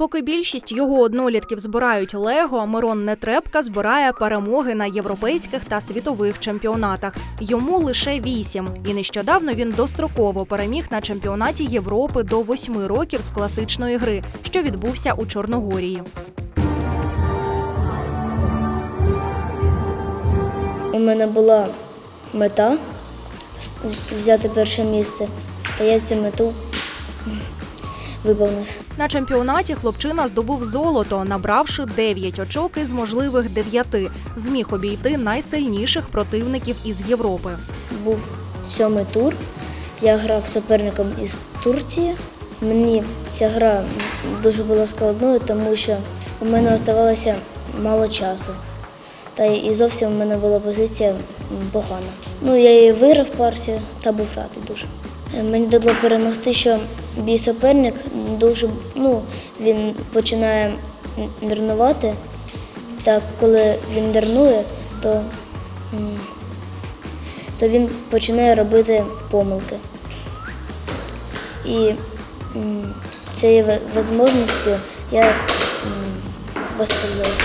Поки більшість його однолітків збирають лего, Мирон Нетребка збирає перемоги на європейських та світових чемпіонатах. Йому лише вісім, і нещодавно він достроково переміг на чемпіонаті Європи до восьми років з класичної гри, що відбувся у Чорногорії. У мене була мета взяти перше місце, та я цю мету виповнив. На чемпіонаті хлопчина здобув золото, набравши 9 очок із можливих 9. Зміг обійти найсильніших противників із Європи. Був сьомий тур. Я грав суперником із Турції. Мені ця гра дуже була складною, тому що у мене оставалося мало часу. Та і зовсім у мене була позиція погана. Ну, я її виграв партію та був радий дуже. Мені дало перемогти, що мій суперник дуже ну, він починає м, нервувати. Та коли він нервує, то то він починає робити помилки. І цією можливістю я м, воспользувався.